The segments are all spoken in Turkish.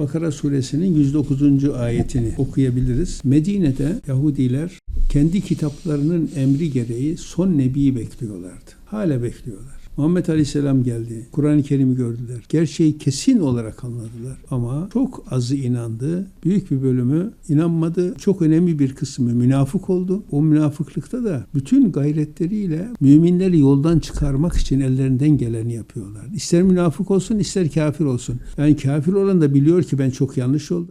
Bakara suresinin 109. ayetini okuyabiliriz. Medine'de Yahudiler kendi kitaplarının emri gereği son nebiyi bekliyorlardı. Hala bekliyorlar. Muhammed Aleyhisselam geldi. Kur'an-ı Kerim'i gördüler. Gerçeği kesin olarak anladılar. Ama çok azı inandı. Büyük bir bölümü inanmadı. Çok önemli bir kısmı münafık oldu. O münafıklıkta da bütün gayretleriyle müminleri yoldan çıkarmak için ellerinden geleni yapıyorlar. İster münafık olsun ister kafir olsun. Yani kafir olan da biliyor ki ben çok yanlış oldum.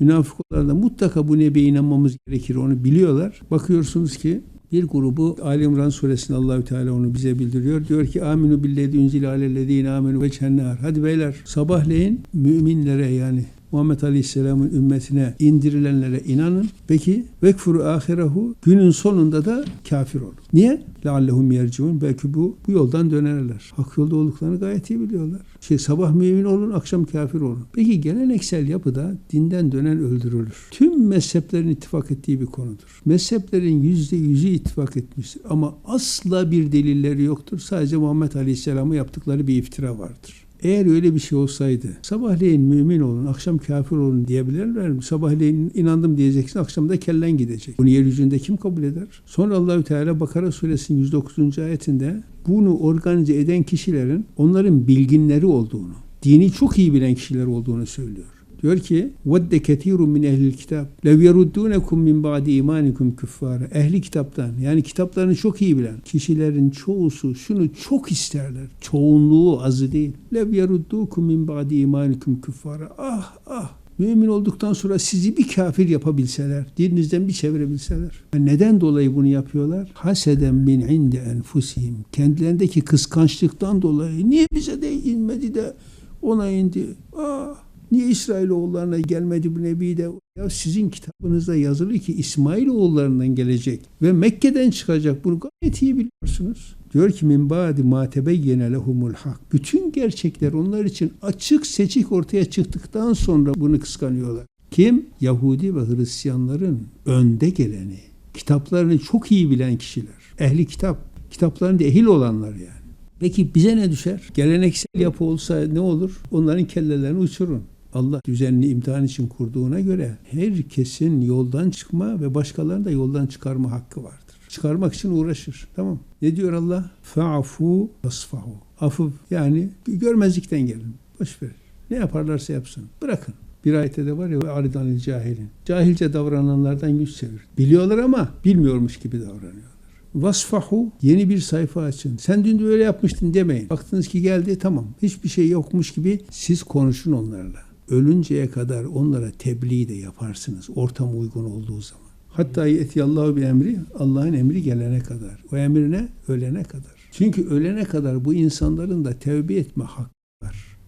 Münafık olan da mutlaka bu nebiye inanmamız gerekir onu biliyorlar. Bakıyorsunuz ki bir grubu Ali İmran suresinde Allahü Teala onu bize bildiriyor. Diyor ki aminu billezi unzile alellezine amenu ve cennar. Hadi beyler sabahleyin müminlere yani Muhammed Aleyhisselam'ın ümmetine indirilenlere inanın. Peki vekfuru ahirehu günün sonunda da kafir olun. Niye? Leallehum yerciun. Belki bu bu yoldan dönerler. Hak yolda olduklarını gayet iyi biliyorlar. Şey sabah mümin olun, akşam kafir olun. Peki geleneksel yapıda dinden dönen öldürülür. Tüm mezheplerin ittifak ettiği bir konudur. Mezheplerin yüzde yüzü ittifak etmiştir. Ama asla bir delilleri yoktur. Sadece Muhammed Aleyhisselam'a yaptıkları bir iftira vardır. Eğer öyle bir şey olsaydı sabahleyin mümin olun, akşam kafir olun diyebilirler mi? Sabahleyin inandım diyeceksin, akşam da kellen gidecek. Bunu yeryüzünde kim kabul eder? Sonra Allahü Teala Bakara suresinin 109. ayetinde bunu organize eden kişilerin onların bilginleri olduğunu, dini çok iyi bilen kişiler olduğunu söylüyor. Diyor ki وَدَّ كَثِيرٌ مِنْ اَهْلِ الْكِتَابِ لَوْ يَرُدُّونَكُمْ مِنْ بَعْدِ اِيمَانِكُمْ كُفَّارًا Ehli kitaptan yani kitaplarını çok iyi bilen kişilerin çoğusu şunu çok isterler. Çoğunluğu azı değil. لَوْ يَرُدُّوكُمْ مِنْ بَعْدِ اِيمَانِكُمْ كُفَّارًا Ah ah Mümin olduktan sonra sizi bir kafir yapabilseler, dininizden bir çevirebilseler. Neden dolayı bunu yapıyorlar? Haseden min inde enfusihim. Kendilerindeki kıskançlıktan dolayı. Niye bize de inmedi de ona indi? Ah Niye İsrailoğullarına gelmedi bu nebi de? Ya sizin kitabınızda yazılı ki İsmail oğullarından gelecek ve Mekke'den çıkacak. Bunu gayet iyi biliyorsunuz. Diyor ki min ba'di ma tebeyyene lehumul hak. Bütün gerçekler onlar için açık seçik ortaya çıktıktan sonra bunu kıskanıyorlar. Kim? Yahudi ve Hristiyanların önde geleni. Kitaplarını çok iyi bilen kişiler. Ehli kitap. Kitaplarında ehil olanlar yani. Peki bize ne düşer? Geleneksel yapı olsa ne olur? Onların kellelerini uçurun. Allah düzenli imtihan için kurduğuna göre herkesin yoldan çıkma ve başkalarını da yoldan çıkarma hakkı vardır. Çıkarmak için uğraşır. Tamam. Ne diyor Allah? Fa'fu vasfahu. Afı yani görmezlikten gelin. Boş ver. Ne yaparlarsa yapsın. Bırakın. Bir ayette de var ya aridanil cahilin. Cahilce davrananlardan yüz çevir. Biliyorlar ama bilmiyormuş gibi davranıyor. Vasfahu yeni bir sayfa açın. Sen dün de öyle yapmıştın demeyin. Baktınız ki geldi tamam. Hiçbir şey yokmuş gibi siz konuşun onlarla. Ölünceye kadar onlara tebliğ de yaparsınız. Ortam uygun olduğu zaman. Hatta etiyallahu bir emri Allah'ın emri gelene kadar. O emrine ölene kadar. Çünkü ölene kadar bu insanların da tevbe etme hakkı.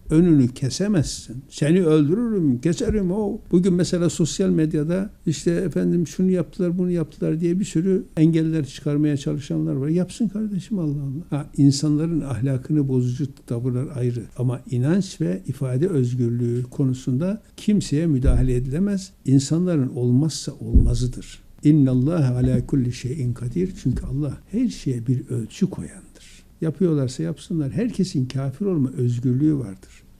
Önünü kesemezsin. Seni öldürürüm, keserim o. Bugün mesela sosyal medyada işte efendim şunu yaptılar, bunu yaptılar diye bir sürü engeller çıkarmaya çalışanlar var. Yapsın kardeşim Allah Allah. Ha, insanların ahlakını bozucu tavırlar ayrı. Ama inanç ve ifade özgürlüğü konusunda kimseye müdahale edilemez. İnsanların olmazsa olmazıdır. İnna Allah ala kulli şeyin kadir. Çünkü Allah her şeye bir ölçü koyandır. Yapıyorlarsa yapsınlar. Herkesin kafir olma özgürlüğü vardır.